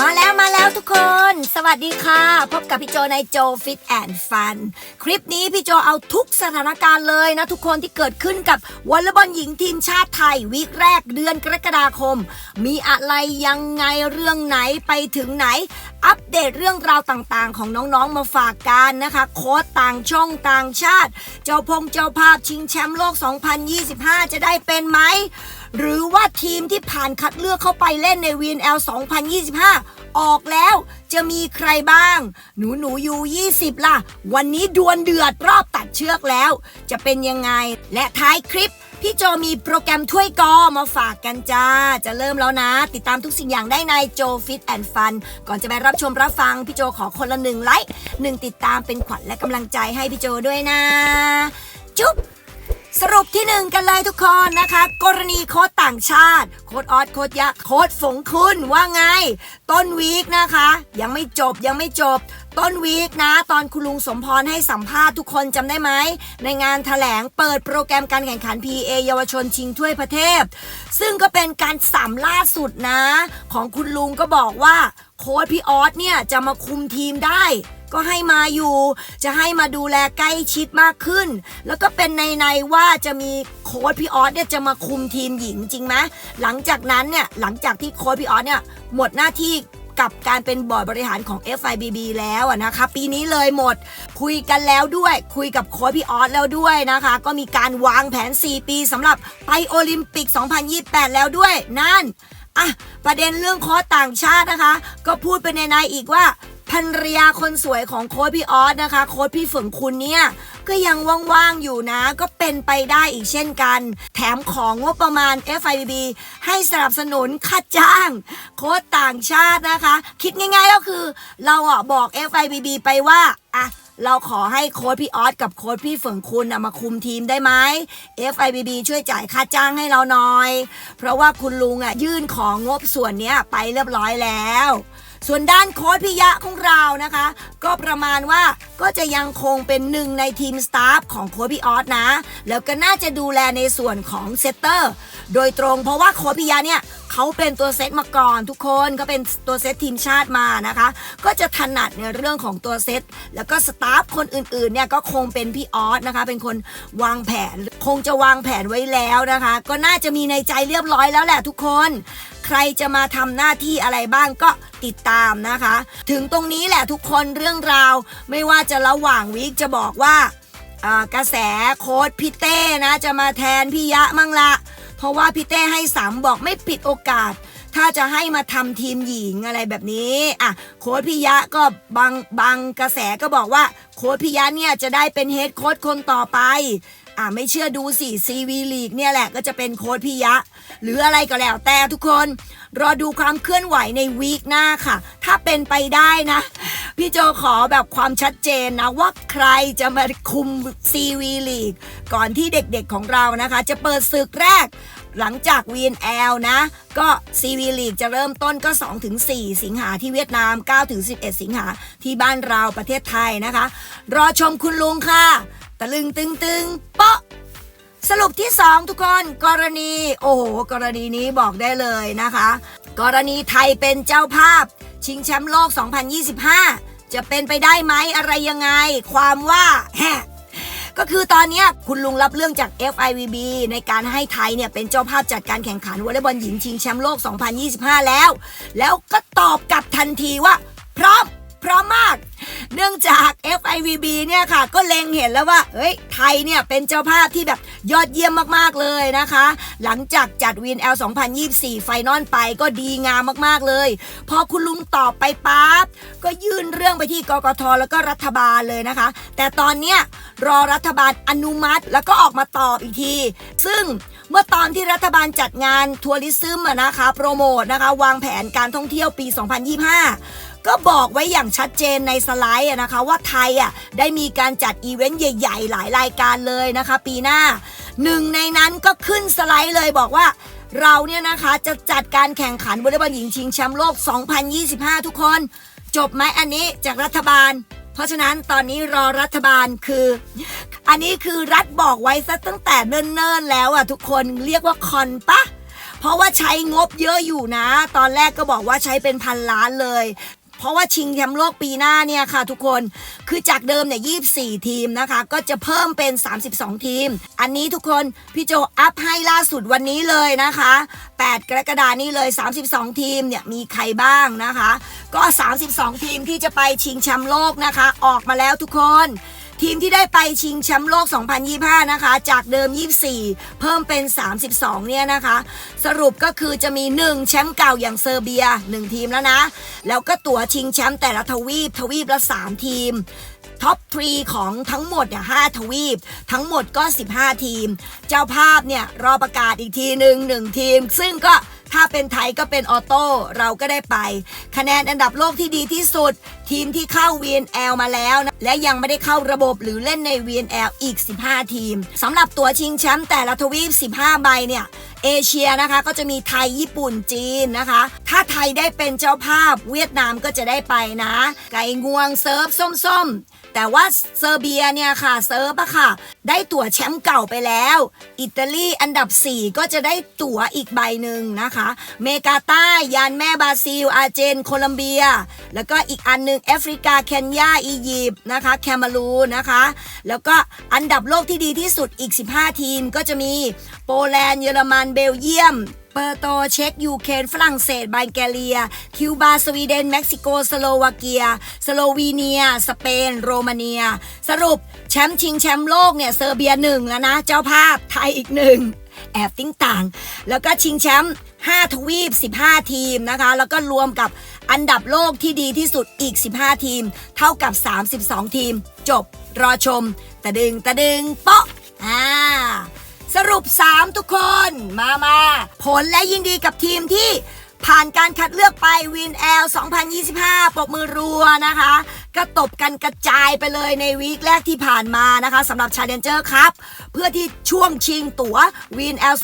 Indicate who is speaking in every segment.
Speaker 1: มาแล้วมา แล้วทุกคน สวัสดีค่ะ พบกับพี่โจในโจฟิตแอนด์ฟัน คลิปนี้พี่โจเอาทุกสถานการณ์เลยนะทุกคนที่เกิดขึ้นกับวอลเลย์บอลหญิงทีมชาติไทยวีคแรกเดือนกรกฎาคม มีอะไรยังไงเรื่องไหนไปถึงไหน อัปเดตเรื่องราวต่างๆ ของน้องๆมาฝากกันนะคะ โค้ดต่างช่องต่างชาติ เจ้าพงเจ้าภาพชิงแชมป์โลก 2025 จะได้เป็นไหมหรือว่าทีมที่ผ่านคัดเลือกเข้าไปเล่นใน VNL 2025 ออกแล้วจะมีใครบ้าง หนูหนูยู20 ล่ะ วันนี้ดวลเดือดรอบตัดเชือกแล้ว จะเป็นยังไง และท้ายคลิป พี่โจมีโปรแกรมถ้วยกอมาฝากกันจ้า จะเริ่มแล้วนะ ติดตามทุกสิ่งอย่างได้ในโจฟิตแอนด์ฟันก่อนจะไปรับชมรับฟัง พี่โจขอคนละหนึ่งไลค์หนึ่งติดตามเป็นขวัญและกำลังใจให้พี่โจด้วยนะ จุ๊บ สรุปที่หนึ่งกันเลยทุกคนนะคะ กรณีโค้ดต่างชาติ โค้ดออสโค้ดยะโค้ดฝงคุณว่าไง ต้นวีคนะคะ ยังไม่จบยังไม่จบ ต้นวีคนะ ตอนคุณลุงสมพรให้สัมภาษณ์ทุกคนจำได้ไหม ในงานถแถลงเปิดโปรแกรมการแข่งขัน PA เยาวชนชิงถ้วยประเทศซึ่งก็เป็นการสัมล่าสุดนะ ของคุณลุงก็บอกว่า โค้ดพี่ออสเนี่ยจะมาคุมทีมได้ ก็ให้มาอยู่ จะให้มาดูแลใกล้ชิดมากขึ้น แล้วก็เป็นในในว่าจะมีโค้ชพี่ออสเนี่ยจะมาคุมทีมหญิงจริงไหมหลังจากนั้นเนี่ยหลังจากที่โค้ชพี่ออสเนี่ยหมดหน้าที่กับการเป็นบอร์ดบริหารของ FIBB แล้วนะคะ ปีนี้เลยหมดคุยกันแล้วด้วย คุยกับโค้ชพี่ออสแล้วด้วยนะคะ ก็มีการวางแผน 4 ปีสำหรับไปโอลิมปิก 2028 แล้วด้วย นั่นอะประเด็นเรื่องโค้ชต่างชาตินะคะ ก็พูดไปในในอีกว่า ภรรยาคนสวยของโค้ชพี่ออสนะคะ โค้ชพี่ฝนคุณเนี่ยก็ยังว่างๆอยู่นะ ก็เป็นไปได้อีกเช่นกัน แถมของงบประมาณ FIBB ให้สนับสนุนค่าจ้าง โค้ชต่างชาตินะคะ คิดง่ายๆก็คือ เราอะบอก FIBB ไปว่าอะเราขอให้โค้ชพี่ออสกับโค้ชพี่ฝนคุณนะมาคุมทีมได้ไหม FIBB ช่วยจ่ายค่าจ้างให้เราหน่อย เพราะว่าคุณลุงอะยื่นของงบส่วนเนี้ยไปเรียบร้อยแล้ว ส่วนด้านโค้ชพิยะของเรานะคะ ก็ประมาณว่าก็จะยังคงเป็นหนึ่งในทีมสตาฟของโค้ชพี่ออสนะ แล้วก็น่าจะดูแลในส่วนของเซตเตอร์โดยตรงเพราะว่าโค้ชพิยะเนี่ยเขาเป็นตัวเซตมาก่อนทุกคนก็เป็นตัวเซตทีมชาติมานะคะ ก็จะถนัดในเรื่องของตัวเซตแล้วก็สตาฟคนอื่นๆเนี่ยก็คงเป็นพี่ออสนะคะ เป็นคนวางแผน คงจะวางแผนไว้แล้วนะคะ ก็น่าจะมีในใจเรียบร้อยแล้วแหละทุกคน ใครจะมาทำหน้าที่อะไรบ้างก็ติดตามนะคะ ถึงตรงนี้แหละทุกคนเรื่องราว ไม่ว่าจะระหว่างวิกจะบอกว่ากระแสโค้ดพี่เต้นะจะมาแทนพี่ยะมั่งละ เพราะว่าพี่เต้ให้สามบอกไม่ปิดโอกาส ถ้าจะให้มาทำทีมหญิงอะไรแบบนี้อะโค้ดพิยะก็บางบางกระแสก็บอกว่า โค้ดพิยะเนี่ยจะได้เป็นเฮดโค้ดคนต่อไป อะไม่เชื่อดูสิซีวีลีกเนี่ยแหละก็จะเป็นโค้ดพิยะ หรืออะไรก็แล้วแต่ทุกคน รอดูความเคลื่อนไหวในวีคหน้าค่ะ ถ้าเป็นไปได้นะ พี่โจขอแบบความชัดเจนนะ ว่าใครจะมาคุมซีวีลีกก่อนที่เด็กๆของเรานะคะ จะเปิดศึกแรกหลังจาก VNL นะ ก็ CV League จะเริ่มต้นก็ 2-4 สิงหาที่เวียดนาม 9-11 สิงหาที่บ้านเราประเทศไทยนะคะ รอชมคุณลุงค่ะ ตะลึงตึงตึงเปาะสรุปที่ 2 ทุกคนกรณี โอ้โห กรณีนี้บอกได้เลยนะคะ กรณีไทยเป็นเจ้าภาพ ชิงแชมป์โลก 2025 จะเป็นไปได้ไหมอะไรยังไง ความว่าแฮก็คือตอนนี้คุณลุงรับเรื่องจาก FIVB ในการให้ไทยเนี่ยเป็นเจ้าภาพจัดการแข่งขันวอลเลย์บอลหญิงชิงแชมป์โลก 2025 แล้ว แล้วก็ตอบกลับทันทีว่า พร้อม พร้อมมาก เนื่องจาก FIVB เนี่ยค่ะ ก็เล็งเห็นแล้วว่าเฮ้ยไทยเนี่ยเป็นเจ้าภาพที่แบบยอดเยี่ยมมากๆเลยนะคะ หลังจากจัดวีน L 2024 ไฟนอลไปก็ดีงามมากๆเลย พอคุณลุงตอบไปปั๊บก็ยื่นเรื่องไปที่กกทแล้วก็รัฐบาลเลยนะคะ แต่ตอนเนี้ยรอรัฐบาลอนุมัติแล้วก็ออกมาตอบอีกที ซึ่งเมื่อตอนที่รัฐบาลจัดงานทัวริซึมอะนะคะ โปรโมทนะคะ วางแผนการท่องเที่ยวปี 2025 ก็บอกไว้อย่างชัดเจนในสไลด์นะคะว่าไทยอะได้มีการจัดอีเวนต์ใหญ่ ๆ หลายรายการเลยนะคะ ปีหน้าหนึ่งในนั้นก็ขึ้นสไลด์เลยบอกว่าเราเนี่ยนะคะจะจัดการแข่งขันวอลเลย์บอลหญิงชิงแชมป์โลก 2025 ทุกคน จบไหมอันนี้จากรัฐบาล เพราะฉะนั้นตอนนี้รอรัฐบาลคือ อันนี้คือรัฐบอกไว้ซะตั้งแต่เนิ่นๆแล้วอะทุกคนเรียกว่าคอนปะเพราะว่าใช้งบเยอะอยู่นะ ตอนแรกก็บอกว่าใช้เป็นพันล้านเลย เพราะว่าชิงแชมป์โลกปีหน้าเนี่ยค่ะทุกคนคือจากเดิมเนี่ย24ทีมนะคะ ก็จะเพิ่มเป็น 32 ทีม อันนี้ทุกคนพี่โจอัพให้ล่าสุดวันนี้เลยนะคะ 8 กรกฎานี้เลย 32 ทีมเนี่ยมีใครบ้างนะคะ ก็ 32 ทีมที่จะไปชิงแชมป์โลกนะคะ ออกมาแล้วทุกคน ทีมที่ได้ไปชิงแชมป์โลก 2025 นะคะ จากเดิม 24 เพิ่มเป็น 32 เนี่ยนะคะ สรุปก็คือจะมี 1 แชมป์เก่าอย่างเซอร์เบีย 1 ทีมแล้วนะ แล้วก็ตั๋วชิงแชมป์แต่ละทวีป ทวีปละ 3 ทีมท็อป3ของทั้งหมดเนี่ย5ทวีป ทั้งหมดก็ 15 ทีม เจ้าภาพเนี่ยรอประกาศอีกทีหนึ่งหนึ่งทีม ซึ่งก็ ถ้าเป็นไทยก็เป็นออโต้เราก็ได้ไป คะแนนอันดับโลกที่ดีที่สุด ทีมที่เข้า VNL มาแล้วนะและยังไม่ได้เข้าระบบหรือเล่นใน VNL อีก 15 ทีมสำหรับตัวชิงแชมป์แต่ละทวีป 15 ใบเนี่ยเอเชียนะคะก็จะมีไทยญี่ปุ่นจีนนะคะ ถ้าไทยได้เป็นเจ้าภาพเวียดนามก็จะได้ไปนะ ไก่งวงเซิร์ฟส้มๆแต่ว่าเซอร์เบียเนี่ยค่ะเซิร์ฟอะค่ะ ได้ตั๋วแชมป์เก่าไปแล้ว อิตาลีอันดับ 4 ก็จะได้ตั๋วอีกใบหนึ่งนะคะ เมกาใต้ยานแม่บราซิล อาร์เจน โคลัมเบีย แล้วก็อีกอันหนึ่งแอฟริกาเคนยาอียิปต์นะคะแคมารูนะคะ แล้วก็อันดับโลกที่ดีที่สุดอีก 15 ทีมก็จะมีโปแลนด์เยอรมันเบลเยียม เปอร์โตเช็กยูเครนฝรั่งเศสบัลแกเรีย คิวบาสวีเดน เม็กซิโก สโลวาเกีย สโลวีเนีย สเปน โรมาเนีย สรุปแชมป์ชิงแชมป์โลกเนี่ยเซอร์เบียหนึ่งแล้วนะ เจ้าภาพไทยอีกหนึ่งแอบติ้งต่าง แล้วก็ชิงแชมป์5ทวีป 15 ทีมนะคะ แล้วก็รวมกับอันดับโลกที่ดีที่สุดอีก 15 ทีม เท่ากับ 32 ทีม จบรอชม ตะดึงตะดึงเปาะอ่า สรุป 3 ทุกคนมามา ผลและยินดีกับทีมที่ผ่านการคัดเลือกไปวินแอล2025ปรบมือรัวนะคะก็ตบกันกระจายไปเลยในวีคแรกที่ผ่านมานะคะสำหรับ Challenger ครับเพื่อที่ช่วงชิงตั๋ววินแอล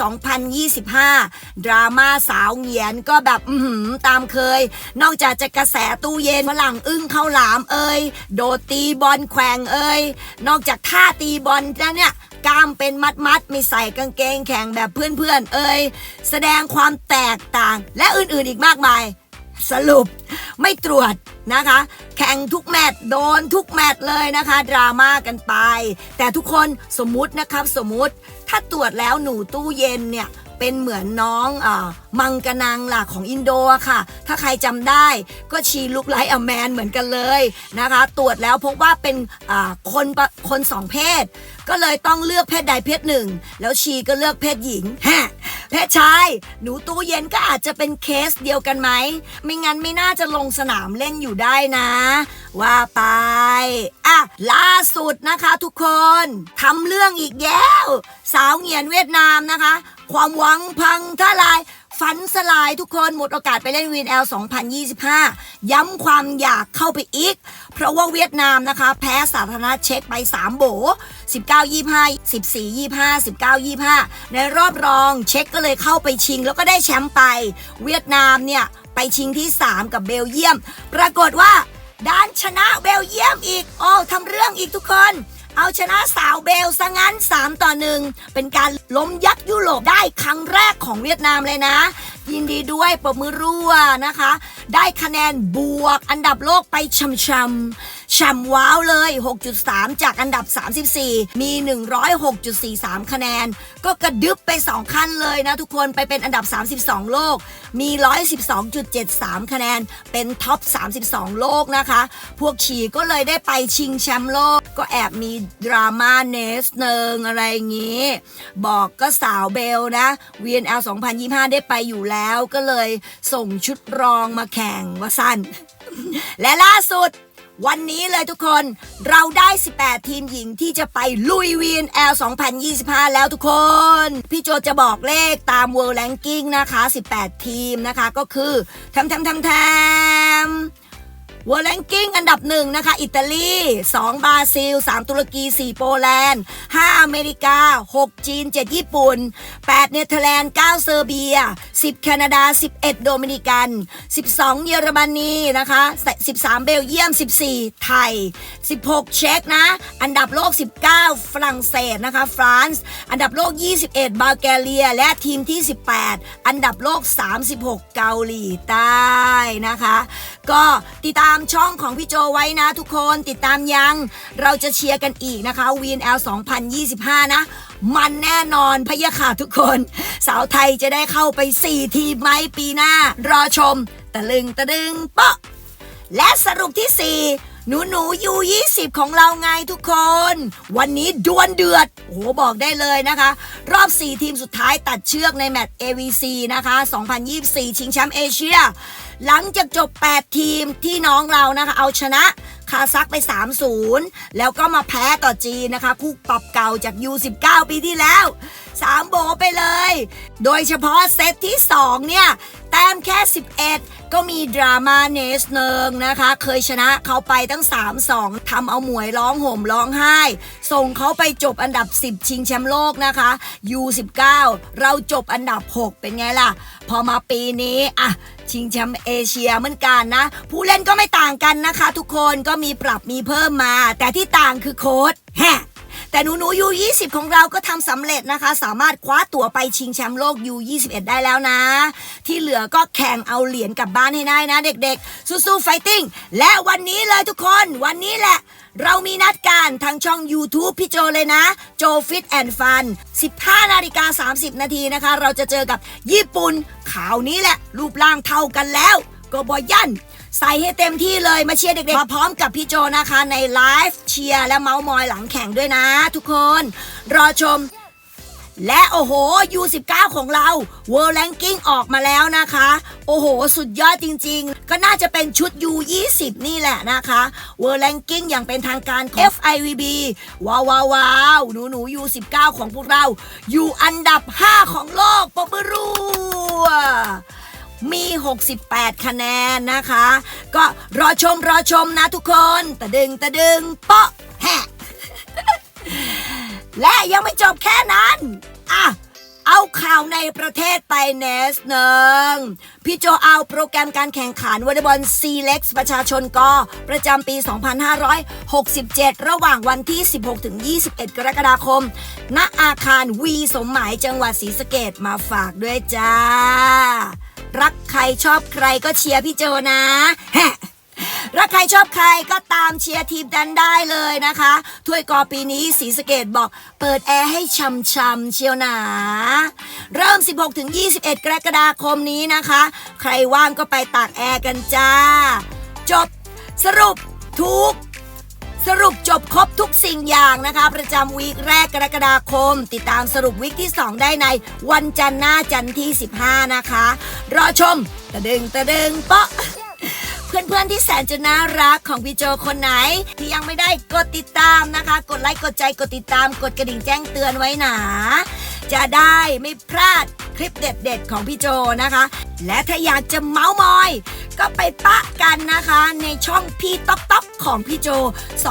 Speaker 1: 2025 ดราม่าสาวเหงียนก็แบบอือหือตามเคย นอกจากจะกระแสตู้เย็นฝรั่งอึ้งเข้าหลามเอ่ยโดดตีบอลแขวงเอ่ยนอกจากท่าตีบอลแล้วเนี่ยกล้ามเป็นมัดมัดไม่ใส่กางเกงแข่งแบบเพื่อนๆเอ่ยแสดงความแตกต่างและอื่นๆอีกมากมาย สรุปไม่ตรวจนะคะ แข่งทุกแมตช์โดนทุกแมตช์เลยนะคะ ดราม่ากันไป แต่ทุกคนสมมุตินะครับสมมุติถ้าตรวจแล้วหนูตู้เย็นเนี่ยเป็นเหมือนน้องอมังกนังล่ะของอินโดะค่ะ ถ้าใครจำได้ก็ชีลุกไลท์อแมนเหมือนกันเลยนะคะ ตรวจแล้วพบว่าเป็นคนคนสองเพศ ก็เลยต้องเลือกเพศใดเพศหนึ่ง แล้วชีก็เลือกเพศหญิงฮะ เพศชาย หนูตู้เย็นก็อาจจะเป็นเคสเดียวกันไหม ไม่งั้นไม่น่าจะลงสนามเล่นอยู่ได้นะ ว่าไป อะ ล่าสุดนะคะทุกคนทำเรื่องอีกแล้ว สาวเหงียนเวียดนามนะคะ ความหวังพังทลาย ฝันสลายทุกคนหมดโอกาสไปเล่นวีนแอล2025 ย้ำความอยากเข้าไปอีก เพราะว่าเวียดนามนะคะ แพ้สาธารณเช็กไป 3 โบ 19 25 14 25 19 25 ในรอบรองเช็กก็เลยเข้าไปชิง แล้วก็ได้แชมป์ไป เวียดนามเนี่ย ไปชิงที่ 3 กับเบลเยียม ปรากฏว่าด้านชนะเบลเยียมอีก โอ้ทำเรื่องอีกทุกคน เอาชนะสาวเบลซะงั้น 3 ต่อหนึ่งเป็นการล้มยักษ์ยุโรปได้ครั้งแรกของเวียดนามเลยนะ ยินดีด้วยปรบมือรั่วนะคะ ได้คะแนนบวกอันดับโลกไปชำชำชำว้าวเลย 6.3 จากอันดับ 34 มี 106.43 คะแนน ก็กระดึบไป 2 ขั้นเลยนะทุกคนไปเป็นอันดับ 32 โลก มี 112.73 คะแนน เป็นท็อป 32 โลกนะคะ พวกฉีก็เลยได้ไปชิงแชมป์โลก ก็แอบมีดราม่าเนสเนิงอะไรอย่างงี้ บอกก็สาวเบลนะ VNL 2025 ได้ไปอยู่แล้วก็เลยส่งชุดรองมาแข่งว่าสั้น และล่าสุดวันนี้เลยทุกคนเราได้ 18 ทีมหญิงที่จะไปลุย VNL 2025 แล้วทุกคน พี่โจจะบอกเลขตาม World Ranking นะคะ 18 ทีมนะคะก็คือทำทำทำทำ วอร์แลงกิ้งอันดับหนึ่งนะคะ อิตาลี 2 บราซิล 3 ตุรกี 4 โปแลนด์ 5 อเมริกา 6 จีน 7 ญี่ปุ่น 8 เนเธอร์แลนด์ 9 เซอร์เบีย 10 แคนาดา 11 โดมินิกัน 12 เยอรมนีนะคะ 13 เบลเยียม 14 ไทย 16 เช็กนะ อันดับโลก 19 ฝรั่งเศสนะคะ ฟรานซ์ อันดับโลก 21 บัลแกเรีย และทีมที่ 18 อันดับโลก 36 เกาหลีใต้นะคะ ก็ติดตามามช่องของพี่โจไว้นะทุกคนติดตามยัง เราจะเชียร์กันอีกนะคะ VNL 2025 นะ มันแน่นอนพะยะค่ะทุกคน สาวไทยจะได้เข้าไป 4 ทีมไหมปีหน้า รอชม ตะลึงตะลึงเปาะและสรุปที่ 4 หนูหนูยู20ของเราไงทุกคน วันนี้ดวลเดือดโอ้โหบอกได้เลยนะคะ รอบ 4 ทีมสุดท้ายตัดเชือกในแมตช์ AVC นะคะ 2024 ชิงแชมป์เอเชีย หลังจากจบ 8 ทีมที่น้องเรานะคะ เอาชนะคาซักไป 3-0 แล้วก็มาแพ้ต่อจีนนะคะ คู่ปรับเก่าจาก U19 ปีที่แล้ว 3 โบไปเลย โดยเฉพาะเซตที่ 2 เนี่ย แต้มแค่ 11 ก็มีดราม่าเนสเนิงนะคะ เคยชนะเขาไปตั้ง 3-2ทำเอาหมวยร้องห่มร้องไห้ ส่งเขาไปจบอันดับ 10 ชิงแชมป์โลกนะคะ U19 เราจบอันดับ 6 เป็นไงล่ะ พอมาปีนี้อะชิงแชมป์เอเชียเหมือนกันนะ ผู้เล่นก็ไม่ต่างกันนะคะ ทุกคนก็มีปรับมีเพิ่มมา แต่ที่ต่างคือโค้ดแฮะ แต่หนูหนูยู20 ของเราก็ทำสำเร็จนะคะ สามารถคว้าตั๋วไปชิงแชมป์โลกยู21 ได้แล้วนะ ที่เหลือก็แข่งเอาเหรียญกลับบ้านให้ได้นะ เด็กๆ สู้ๆไฟติ้งและวันนี้เลยทุกคนวันนี้แหละเรามีนัดกันทางช่อง YouTube พี่โจเลยนะ โจฟิตแอนด์ฟัน 15 นาฬิกา 30 นาทีนะคะ เราจะเจอกับญี่ปุ่นข่าวนี้แหละ รูปร่างเท่ากันแล้ว ก็บอยัน ใส่ให้เต็มที่เลยมาเชียร์เด็กๆมาพร้อมกับพี่โจนะคะในไลฟ์เชียร์และเมาส์มอยหลังแข่งด้วยนะ ทุกคน รอชมและโอ้โห U19 ของเรา World Ranking ออกมาแล้วนะคะ โอ้โห สุดยอดจริงๆ ก็น่าจะเป็นชุด U20 นี่แหละนะคะ World Ranking อย่างเป็นทางการของ FIVB ว้าวว้าวาวหนูหนู U19 ของพวกเรา อยู่อันดับ 5 ของโลกปรบมือรัว มี 68 คะแนนนะคะ ก็รอชมรอชมนะทุกคนตะดึงตะดึงเปาะแฮะและยังไม่จบแค่นั้นอะเอาข่าวในประเทศไปเนสหนึ่งพี่โจเอาโปรแกรมการแข่งขันวอลเลย์บอลซีเล็กประชาชนกประจำปี 2567 ระหว่างวันที่ 16-21 กรกฎาคม ณอาคารวีสมหมายจังหวัดศรีสะเกดมาฝากด้วยจ้า รักใครชอบใครก็เชียร์พี่โจนะแฮะรักใครชอบใครก็ตามเชียร์ทีมดันได้เลยนะคะ ถ้วยกอปีนี้สีสเกตบอก เปิดแอร์ให้ช่ำๆเชียวหนา เริ่ม 16-21 กรกฎาคมนี้นะคะ ใครว่างก็ไปตากแอร์กันจ้า จบสรุปทุก สรุปจบครบทุกสิ่งอย่างนะคะ ประจำวีคแรกกรกฎาคม ติดตามสรุปวีคที่ 2 ได้ในวันจันทร์หน้าจันทร์ที่ 15 นะคะ รอชมตะดึงตะดึงเปาะเพื่อนๆที่แสนจะน่ารักของพี่โจคนไหน ที่ยังไม่ได้กดติดตามนะคะ กดไลค์กดใจกดติดตาม กดกระดิ่งแจ้งเตือนไว้หนา จะได้ไม่พลาดคลิปเด็ดๆของพี่โจนะคะ และถ้าอยากจะเมาส์มอย ก็ไปปะกันนะคะ ในช่องพี่ต๊อกต๊อกของพี่โจ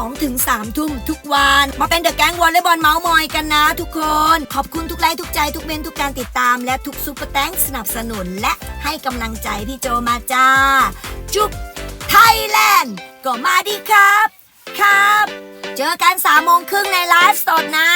Speaker 1: 2-3 ทุ่มทุกวัน มาเป็นเดอะแก๊งวอลเลย์บอลเมาส์มอยกันนะทุกคน ขอบคุณทุกไลค์ทุกใจทุกเมนทุกการติดตาม และทุกซุปเปอร์แตงสนับสนุน และให้กำลังใจพี่โจมาจ้า จุ๊บไทยแลนด์ก็มาดีครับ ครับ เจอกันสามโมงครึ่งในไลฟ์สดนะ